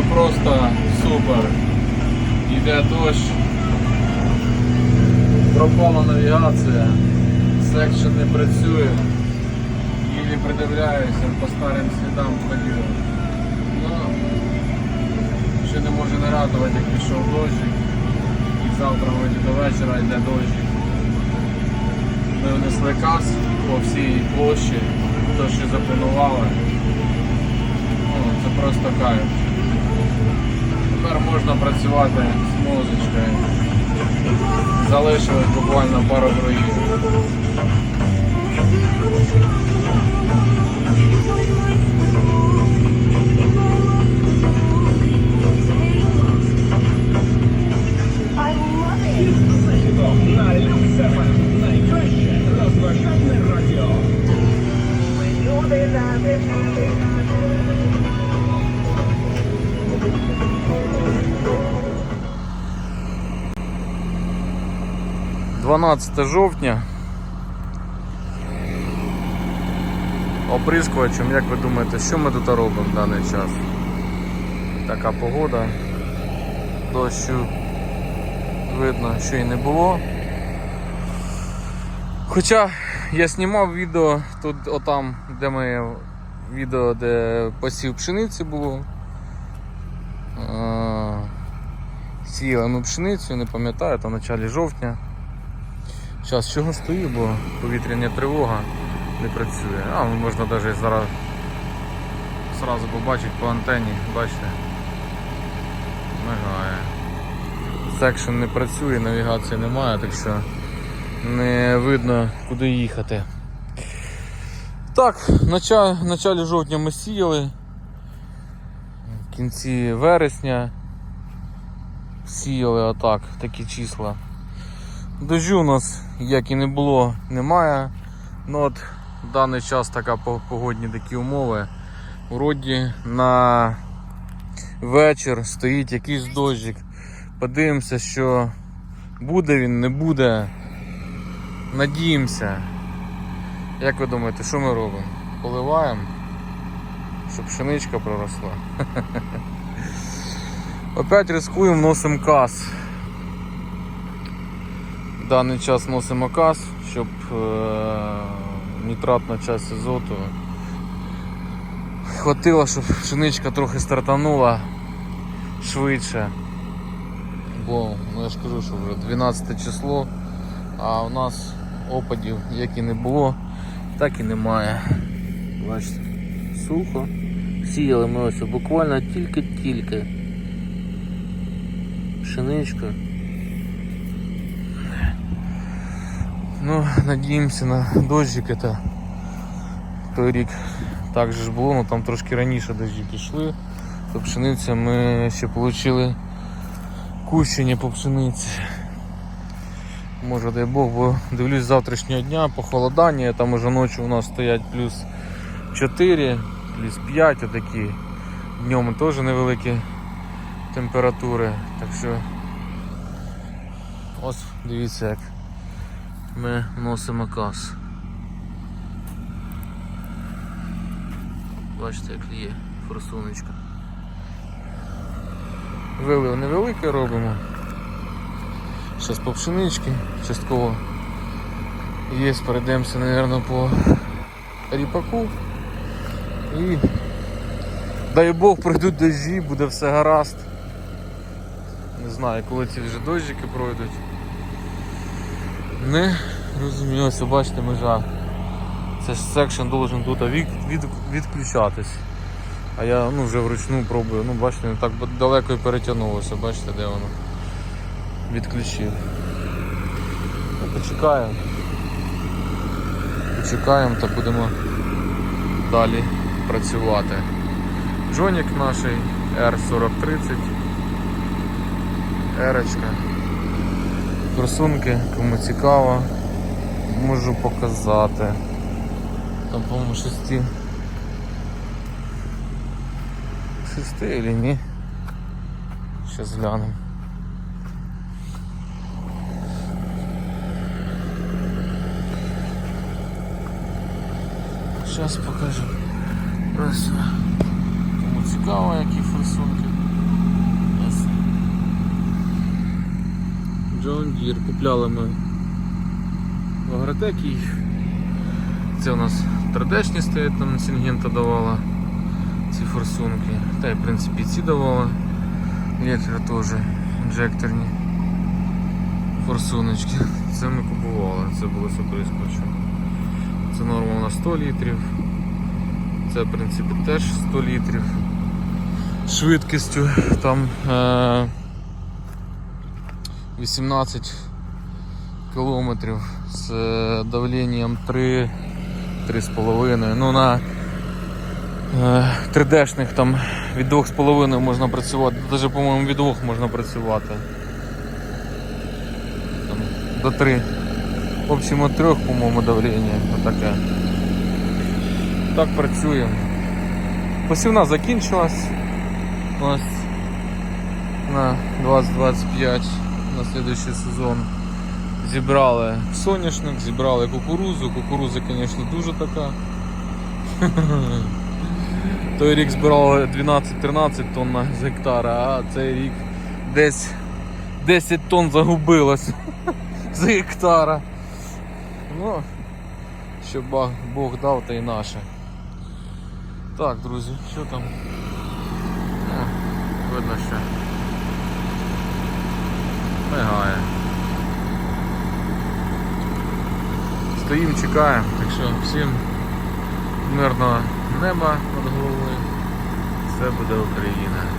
Умови просто супер. Йде дощ. Пропала навігація. Секшн не працює. Ілі придивляюся, по старим слідам ходив. Ну, ще не може не радувати, як пішов дощик. І завтра вроді до вечора йде дощик. Ми внесли каз по всій площі, то що запланували. Ну, це просто кайф. Тепер можна працювати з музичкою. Залишилось буквально пару проїздів. Люди на 12 жовтня. Оприскувачем, як ви думаєте, що ми тут робимо в даний час? Така погода. Дощу видно, що і не було. Хоча я знімав відео тут отам, де ми відео, де посів пшениці було. Е, Сіяли ми пшеницю, не пам'ятаю, там в началі жовтня. Зараз чого стою, бо повітряна тривога не працює. А ну, можна навіть зараз зразу побачити по антенні, бачите. Мигає. Секшн не працює, навігації немає, так що не видно куди їхати. Так, в началі, жовтня ми сіяли. В кінці вересня сіяли отак, такі числа. Дождю у нас, як і не було, немає. Ну от в даний час така погодні такі умови. Вроді на вечір стоїть якийсь дощик. Подивимося, що буде він, не буде. Надіємося. Як ви думаєте, що ми робимо? Поливаємо, щоб пшеничка проросла. Опять рискуємо, вносимо каз. Даний час носимо каз, щоб е- нітратна часть азоту хватило, щоб пшеничка трохи стартанула швидше. Бо ну, я ж кажу, що вже 12 число, а у нас опадів як і не було, так і немає. Бачите, сухо. Сіяли ми ось буквально тільки-тільки. Пшеничка. Ну, надіємося на дощик. Это той рік так же ж було, але там трошки раніше дощі пішли. То пшениця ми ще отримали кущення по пшениці. Може дай Бог, бо дивлюсь завтрашнього дня, похолодання, там уже ночі у нас стоять плюс 4, плюс 5 отакі. Днем теж невеликі температури. Так що ось дивіться як ми носимо каз. Бачите, як є форсуночка. Вилив невелике робимо. Зараз по пшенички, частково є, перейдемося, мабуть, по ріпаку. І дай Бог пройдуть дощі, буде все гаразд. Не знаю, коли ці вже дощики пройдуть. Не розумію, ось бачите межа. Це ж секшн должен тут від, від, відключатись. А я ну, вже вручну пробую. Ну бачите, не так далеко і перетягнулося, бачите де воно. Відключив. Ну, почекаємо. Почекаємо та будемо далі працювати. Джонік наш R4030. Ерочка. Кросунки, кому цікаво, можу показати. Там, по-моєму, шести. Шести или ні? Сейчас глянем. Сейчас покажу. Кому цікаво, які форсунки. John Deere. Купляли ми в агротекі. Це у нас 3D-шні стоять, там Сінгента давала ці форсунки. Та й в принципі ці давала. Летер теж інжекторні форсуночки. Це ми купували, це було суприскочу. Це норма у нас 100 літрів. Це в принципі теж 100 літрів. Швидкістю там е, 18 кілометрів з е, давленням 3 3,5. Ну на е, 3D-шних там від 2,5 можна працювати, навіть по-моєму від 2 можна працювати. Там, до 3. В общем, от 3, по-моєму, давлення. Отаке. Так працюємо. Посівна закінчилась. У нас на 2025 на следующий сезон зібрали соняшник, зібрали кукурузу. Кукуруза, звісно, дуже така. Той рік збирали 12-13 тонн з гектара, а цей рік десь 10 тонн загубилось з гектара. Ну, що Бог, Бог дав, та й наше. Так, друзі, що там? О, видно, що мигає. Стоїмо, чекаємо, так що всім мирного неба над головою. Все буде Україна.